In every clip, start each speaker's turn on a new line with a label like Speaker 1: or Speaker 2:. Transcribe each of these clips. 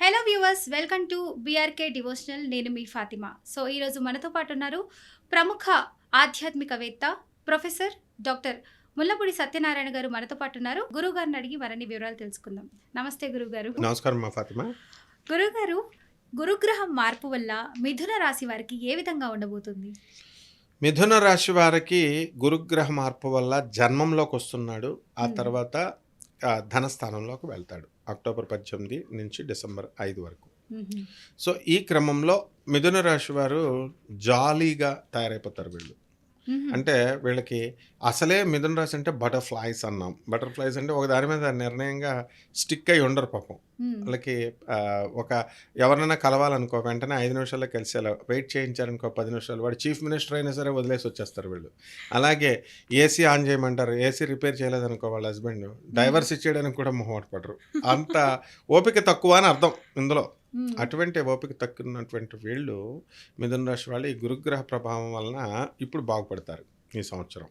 Speaker 1: Hello viewers welcome to BRK devotional నేను మీ Fatima. So ఈరోజు మనతో పాటు ఉన్నారు ప్రముఖ ఆధ్యాత్మికవేత్త ప్రొఫెసర్ డాక్టర్ ముల్లపూడి సత్యనారాయణ గారు మనతో పాటు ఉన్నారు. గురువు గారిని అడిగి మరిన్ని వివరాలు తెలుసుకుందాం. నమస్తే గురువు గారు
Speaker 2: నమస్కారం మా ఫాతిమా.
Speaker 1: గురువు గారు గురుగ్రహం మార్పు వల్ల మిథున రాశి వారికి ఏ విధంగా ఉండబోతుంది?
Speaker 2: మిథున రాశి వారికి గురుగ్రహ మార్పు వల్ల జన్మంలోకి వస్తున్నాడు. ఆ. తర్వాత ధనస్థానంలోకి వెళ్తాడు అక్టోబర్ పద్దెనిమిది నుంచి డిసెంబర్ ఐదు వరకు. సో ఈ క్రమంలో మిథున రాశి వారు జాలీగా తయారైపోతారు వీళ్ళు. అంటే వీళ్ళకి అసలే మిథున రాశి అంటే బటర్ఫ్లైస్ అన్నాం. బటర్ఫ్లైస్ అంటే ఒక దాని మీద నిర్ణయంగా స్టిక్ అయి ఉండరు పాపం. వాళ్ళకి ఒక ఎవరినైనా కలవాలనుకో వెంటనే ఐదు నిమిషాల్లో కలిసేలా వెయిట్ చేయించారనుకో పది నిమిషాలు వాడు చీఫ్ మినిస్టర్ అయినా సరే వదిలేసి వచ్చేస్తారు వీళ్ళు. అలాగే ఏసీ ఆన్ చేయమంటారు ఏసీ రిపేర్ చేయలేదనుకో వాళ్ళ హస్బెండ్ డైవర్స్ ఇచ్చేయడానికి కూడా మొహమాట పడరు. అంత ఓపిక తక్కువ అని అర్థం ఇందులో. అటువంటి ఓపిక తక్కువన్నటువంటి వీళ్ళు మిథున రాశి వాళ్ళు ఈ గురుగ్రహ ప్రభావం వలన ఇప్పుడు బాగుపడతారు ఈ సంవత్సరం.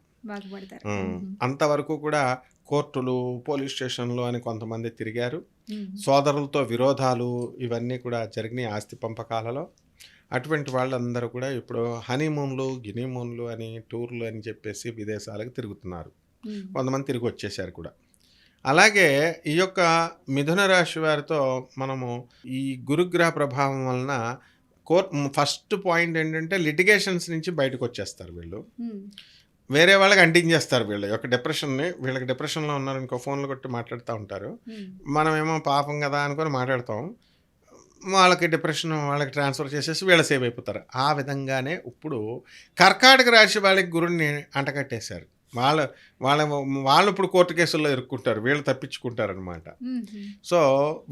Speaker 2: అంతవరకు కూడా కోర్టులు పోలీస్ స్టేషన్లు అని కొంతమంది తిరిగారు. సోదరులతో విరోధాలు ఇవన్నీ కూడా జరిగినాయి ఆస్తి పంపకాలలో. అటువంటి వాళ్ళందరూ కూడా ఇప్పుడు హనీమూన్లు గినీమూన్లు అని టూర్లు అని చెప్పేసి విదేశాలకు తిరుగుతున్నారు. కొంతమంది తిరిగి వచ్చేసారు కూడా. అలాగే ఈ యొక్క మిథున రాశి వారితో మనము ఈ గురుగ్రహ ప్రభావం వలన కోర్ ఫస్ట్ పాయింట్ ఏంటంటే లిటిగేషన్స్ నుంచి బయటకు వచ్చేస్తారు వీళ్ళు. వేరే వాళ్ళకి అంటించేస్తారు వీళ్ళు. యొక్క డిప్రెషన్ని వీళ్ళకి డిప్రెషన్లో ఉన్నారు ఇంకో ఫోన్లు కొట్టి మాట్లాడుతూ ఉంటారు.
Speaker 1: మ్మ్.
Speaker 2: మనమేమో పాపం కదా అనుకొని మాట్లాడతాం. వాళ్ళకి డిప్రెషన్ వాళ్ళకి ట్రాన్స్ఫర్ చేసేసి వీళ్ళ సేవ్ అయిపోతారు. ఆ విధంగానే ఇప్పుడు కర్కాటక రాశి వాళ్ళకి గురుడిని అంటకట్టేశారు వాళ్ళ వాళ్ళ వాళ్ళు ఇప్పుడు కోర్టు కేసుల్లో ఇరుక్కుంటారు వీళ్ళు తప్పించుకుంటారనమాట. సో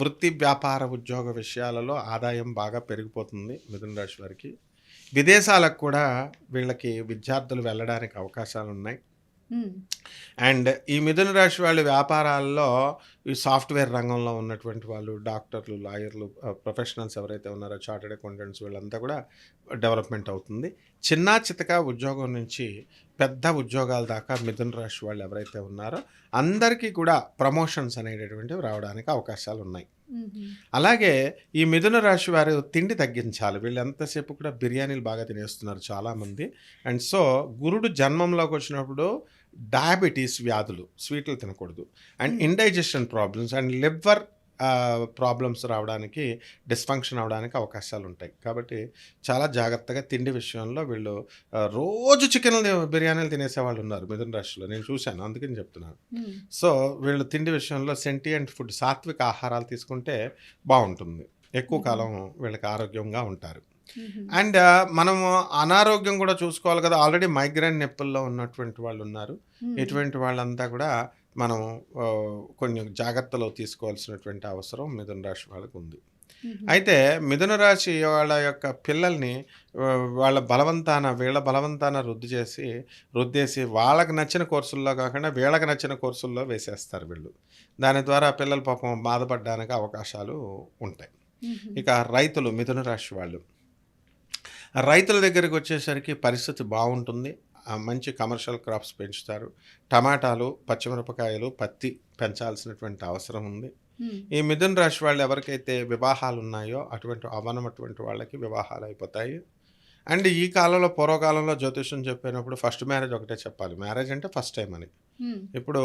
Speaker 2: వృత్తి వ్యాపార ఉద్యోగ విషయాలలో ఆదాయం బాగా పెరిగిపోతుంది మిథున రాశి వారికి విదేశాలకు కూడా వీళ్ళకి విద్యార్థులు వెళ్ళడానికి అవకాశాలు ఉన్నాయి. అండ్ ఈ మిథున రాశి వాళ్ళ వ్యాపారాల్లో ఈ సాఫ్ట్వేర్ రంగంలో ఉన్నటువంటి వాళ్ళు డాక్టర్లు లాయర్లు ప్రొఫెషనల్స్ ఎవరైతే ఉన్నారో చార్టెడ్ అకౌంటెంట్స్ వీళ్ళంతా కూడా డెవలప్మెంట్ అవుతుంది చిన్న చితక ఉద్యోగం నుంచి పెద్ద ఉద్యోగాల దాకా మిథున రాశి వాళ్ళు ఎవరైతే ఉన్నారో అందరికీ కూడా ప్రమోషన్స్ అనేటటువంటివి రావడానికి అవకాశాలు ఉన్నాయి. అలాగే ఈ మిథున రాశి వారు తిండి తగ్గించాలి వీళ్ళు ఎంతసేపు కూడా బిర్యానీలు బాగా తినేస్తున్నారు చాలామంది అండ్ సో గురుడు జన్మంలోకి వచ్చినప్పుడు డయాబెటీస్ వ్యాధులు స్వీట్లు తినకూడదు and. Indigestion problems and liver problems రావడానికి డిస్ఫంక్షన్ అవడానికి అవకాశాలు ఉంటాయి కాబట్టి చాలా జాగ్రత్తగా తిండి విషయంలో వీళ్ళు రోజు చికెన్ బిర్యానీలు తినేసే వాళ్ళు ఉన్నారు మిథున రాశిలో. నేను చూశాను అందుకని చెప్తున్నాను. సో వీళ్ళు తిండి విషయంలో సెంటియంట్ ఫుడ్ సాత్విక ఆహారాలు తీసుకుంటే బాగుంటుంది ఎక్కువ కాలం వీళ్ళకి ఆరోగ్యంగా ఉంటారు. అండ్ మనము అనారోగ్యం కూడా చూసుకోవాలి కదా ఆల్రెడీ మైగ్రేన్ నొప్పుల్లో ఉన్నటువంటి వాళ్ళు ఉన్నారు. ఇటువంటి వాళ్ళంతా కూడా మనం కొన్ని జాగ్రత్తలు తీసుకోవాల్సినటువంటి అవసరం మిథున రాశి వాళ్ళకు ఉంది. అయితే మిథున రాశి వాళ్ళ యొక్క పిల్లల్ని వాళ్ళ బలవంతాన వీళ్ళ బలవంతాన రుద్దు చేసి రుద్దేసి వాళ్ళకి నచ్చిన కోర్సుల్లో కాకుండా వీళ్ళకి నచ్చిన కోర్సుల్లో వేసేస్తారు వీళ్ళు. దాని ద్వారా పిల్లల పాపం బాధపడడానికి అవకాశాలు ఉంటాయి. ఇక రైతులు మిథున రాశి వాళ్ళు. రైతుల దగ్గరికి వచ్చేసరికి పరిస్థితి బాగుంటుంది. మంచి కమర్షియల్ క్రాప్స్ పెంచుతారు టమాటాలు పచ్చిమిరపకాయలు పత్తి పెంచాల్సినటువంటి అవసరం ఉంది. ఈ మిథున్ రాశి వాళ్ళు ఎవరికైతే వివాహాలు ఉన్నాయో అటువంటి అవనటువంటి వాళ్ళకి వివాహాలు అయిపోతాయి అండ్ ఈ కాలంలో పూర్వకాలంలో జ్యోతిష్యం చెప్పినప్పుడు ఫస్ట్ మ్యారేజ్ ఒకటే చెప్పాలి మ్యారేజ్ అంటే ఫస్ట్ టైం అని. ఇప్పుడు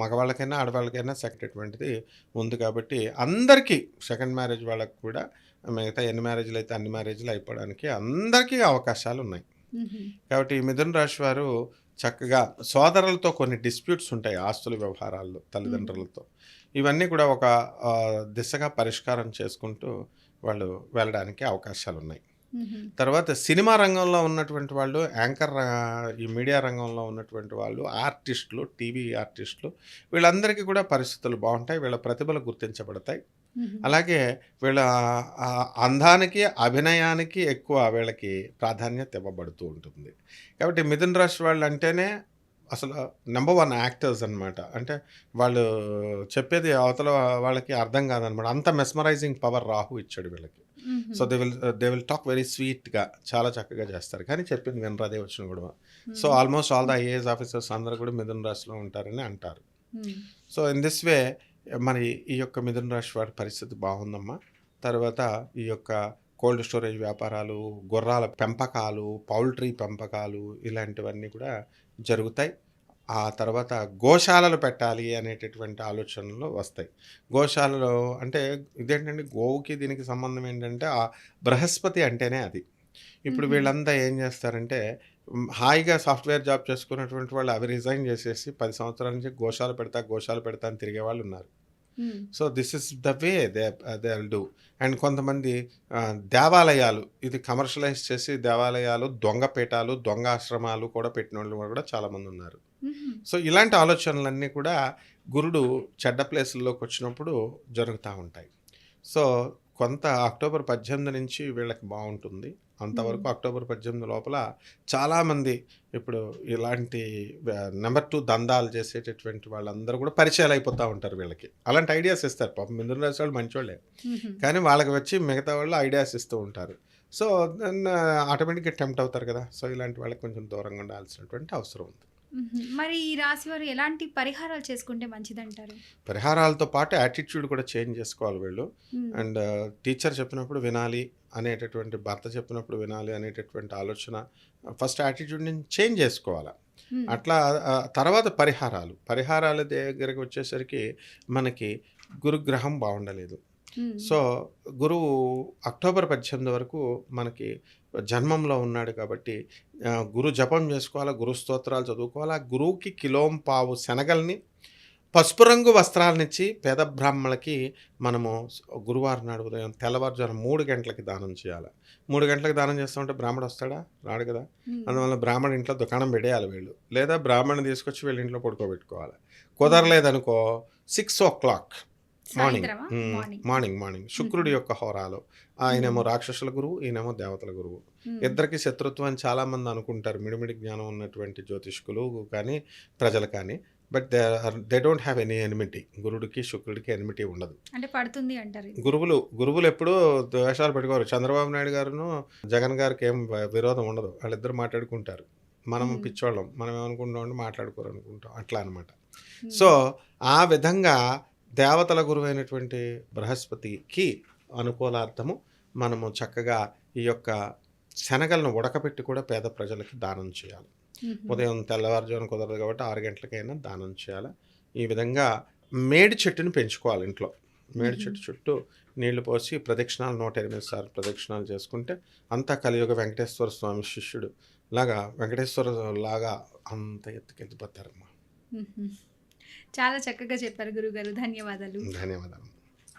Speaker 2: మగవాళ్ళకైనా ఆడవాళ్ళకైనా సెకండ్ అటువంటిది ఉంది కాబట్టి అందరికీ సెకండ్ మ్యారేజ్ వాళ్ళకి కూడా మిగతా ఎన్ని మ్యారేజ్లు అయితే అన్ని మ్యారేజ్లు అయిపోవడానికి అందరికీ అవకాశాలు ఉన్నాయి. కాబట్టి ఈ మిథున రాశి వారు చక్కగా సోదరులతో కొన్ని డిస్ప్యూట్స్ ఉంటాయి ఆస్తుల వ్యవహారాల్లో తల్లిదండ్రులతో. ఇవన్నీ కూడా ఒక దిశగా పరిష్కారం చేసుకుంటూ వాళ్ళు వెళ్ళడానికి అవకాశాలు ఉన్నాయి. తర్వాత సినిమా రంగంలో ఉన్నటువంటి వాళ్ళు యాంకర్ ఈ మీడియా రంగంలో ఉన్నటువంటి వాళ్ళు ఆర్టిస్టులు టీవీ ఆర్టిస్టులు వీళ్ళందరికీ కూడా పరిస్థితులు బాగుంటాయి వీళ్ళ ప్రతిభలు గుర్తించబడతాయి. అలాగే వీళ్ళ అందానికి అభినయానికి ఎక్కువ వీళ్ళకి ప్రాధాన్యత ఇవ్వబడుతూ ఉంటుంది. కాబట్టి మిథున్ రాశి వాళ్ళు అంటేనే అసలు నెంబర్ వన్ యాక్టర్స్ అన్నమాట. అంటే వాళ్ళు చెప్పేది అవతల వాళ్ళకి అర్థం కాదనమాట అంత మెస్మరైజింగ్ పవర్ రాహు ఇచ్చాడు వీళ్ళకి. So they will they will talk very స్వీట్గా చాలా చక్కగా చేస్తారు. కానీ చెప్పింది వినరు అదే వచ్చిన కూడా so. Almost all the IAS officers అందరూ కూడా మిథున్ రాశిలో ఉంటారని అంటారు. సో ఇన్ దిస్ వే మరి ఈ యొక్క మిథున రాశి వారి పరిస్థితి బాగుందమ్మా. తర్వాత ఈ యొక్క కోల్డ్ స్టోరేజ్ వ్యాపారాలు గుర్రాల పెంపకాలు పౌల్ట్రీ పెంపకాలు ఇలాంటివన్నీ కూడా జరుగుతాయి ఆ తర్వాత గోశాలలు పెట్టాలి అనేటటువంటి ఆలోచనలు వస్తాయి గోశాలలో అంటే ఇదేంటంటే గోవుకి దీనికి సంబంధం ఏంటంటే ఆ బృహస్పతి అంటేనే అది ఇప్పుడు. వీళ్ళంతా ఏం చేస్తారంటే హాయిగా సాఫ్ట్వేర్ జాబ్ చేసుకున్నటువంటి వాళ్ళు అవి రిజైన్ చేసేసి పది సంవత్సరాల నుంచి గోశాల పెడతా గోశాల పెడతా అని తిరిగే వాళ్ళు ఉన్నారు. So this is the way they they will do and కొంతమంది దేవాలయాలు ఇది కమర్షియలైజ్ చేసి దేవాలయాలు దొంగ పీఠాలు దొంగ ఆశ్రమాలు కూడా పెట్టిన వాళ్ళు కూడా చాలామంది ఉన్నారు. సో ఇలాంటి ఆలోచనలన్నీ కూడా గురుడు చెడ్డ ప్లేసుల్లోకి వచ్చినప్పుడు జరుగుతూ ఉంటాయి. సో కొంత అక్టోబర్ పద్దెనిమిది నుంచి వీళ్ళకి బాగుంటుంది. అంతవరకు అక్టోబర్ పద్దెనిమిది లోపల చాలామంది ఇప్పుడు ఇలాంటి నెంబర్ టూ దందాలు చేసేటటువంటి వాళ్ళందరూ కూడా పరిచయాలు అయిపోతూ ఉంటారు వీళ్ళకి. అలాంటి ఐడియాస్ ఇస్తారు. పాపం మిథున రాశి వాళ్ళు మంచివాళ్ళే. కానీ వాళ్ళకి వచ్చి మిగతా వాళ్ళు ఐడియాస్ ఇస్తూ ఉంటారు. సో దెన్ ఆటోమేటిక్గా టెంప్ట్ అవుతారు కదా. సో ఇలాంటి వాళ్ళకి కొంచెం దూరంగా ఉండాల్సినటువంటి అవసరం ఉంది.
Speaker 1: మరి ఈ రాశి వారు ఎలాంటి పరిహారాలు చేసుకుంటే మంచిదంటారు
Speaker 2: పరిహారాలతో పాటు యాటిట్యూడ్ కూడా చేంజ్ చేసుకోవాలి వీళ్ళు. అండ్ టీచర్ చెప్పినప్పుడు వినాలి అనేటటువంటి భర్త చెప్పినప్పుడు వినాలి అనేటటువంటి ఆలోచన ఫస్ట్ యాటిట్యూడ్ని చేంజ్ చేసుకోవాలి. అట్లా తర్వాత పరిహారాలు పరిహారాల దగ్గరికి వచ్చేసరికి మనకి గురుగ్రహం బాగుండలేదు. సో గురువు అక్టోబర్ పద్దెనిమిది వరకు మనకి జన్మంలో ఉన్నాడు కాబట్టి గురు జపం చేసుకోవాలా గురు స్తోత్రాలు చదువుకోవాలా గురువుకి కిలోం పావు శనగల్ని పసుపు రంగు వస్త్రాలనిచ్చి పేద బ్రాహ్మణులకి మనము గురువారం నాడు ఉదయం తెల్లవారుజాము మూడు గంటలకి దానం చేయాలి. మూడు గంటలకు దానం చేస్తామంటే బ్రాహ్మడు వస్తాడా? రాడు కదా. అందువల్ల బ్రాహ్మణ ఇంట్లో దుకాణం పెట్టేయాలి వీళ్ళు. లేదా బ్రాహ్మణ్ తీసుకొచ్చి వీళ్ళ ఇంట్లో పడుకోబెట్టుకోవాలి. కుదరలేదనుకో six o'clock morning.
Speaker 1: Morning.
Speaker 2: Morning శుక్రుడి యొక్క హోరాలు. ఆయనేమో రాక్షసుల గురువు ఈయనేమో దేవతల గురువు. ఇద్దరికి శత్రుత్వం అని చాలా మంది అనుకుంటారు. మిడిమిడి జ్ఞానం ఉన్నటువంటి జ్యోతిష్కులు కానీ ప్రజలు కానీ. But they they don't have any enmity. గురుడికి శుక్రుడికి ఎనిమిటీ ఉండదు.
Speaker 1: అంటే పడుతుంది అంటారు.
Speaker 2: గురువులు గురువులు ఎప్పుడూ ద్వేషాలు పెట్టుకోరు. చంద్రబాబు నాయుడు గారును జగన్ గారికి ఏం విరోధం ఉండదు. వాళ్ళిద్దరు మాట్లాడుకుంటారు. మనం. పిచ్చోళ్ళం. మనం ఏమనుకుంటాం అంటే మాట్లాడుకోరు అనుకుంటాం. అట్లా అనమాట. సో ఆ విధంగా దేవతల గురువైనటువంటి బృహస్పతికి అనుకూలార్థము మనము చక్కగా ఈ యొక్క శనగలను ఉడకపెట్టి కూడా పేద ప్రజలకి దానం చేయాలి. ఉదయం తెల్లవారుజామున కుదరదు కాబట్టి ఆరు గంటలకైనా దానం చేయాలి ఈ విధంగా మేడి చెట్టుని పెంచుకోవాలి ఇంట్లో మేడి. చెట్టు చుట్టూ నీళ్ళు పోసి ప్రదక్షిణాలు నూట ఎనిమిది సార్లు ప్రదక్షిణాలు చేసుకుంటే అంతా కలియుగ వెంకటేశ్వర స్వామి శిష్యుడు లాగా వెంకటేశ్వర లాగా అంత ఎత్తుకెళ్ళిపోతారమ్మా
Speaker 1: మ్మ్. చాలా చక్కగా చెప్పారు గురుగారు. ధన్యవాదాలు.
Speaker 2: ధన్యవాదాలు.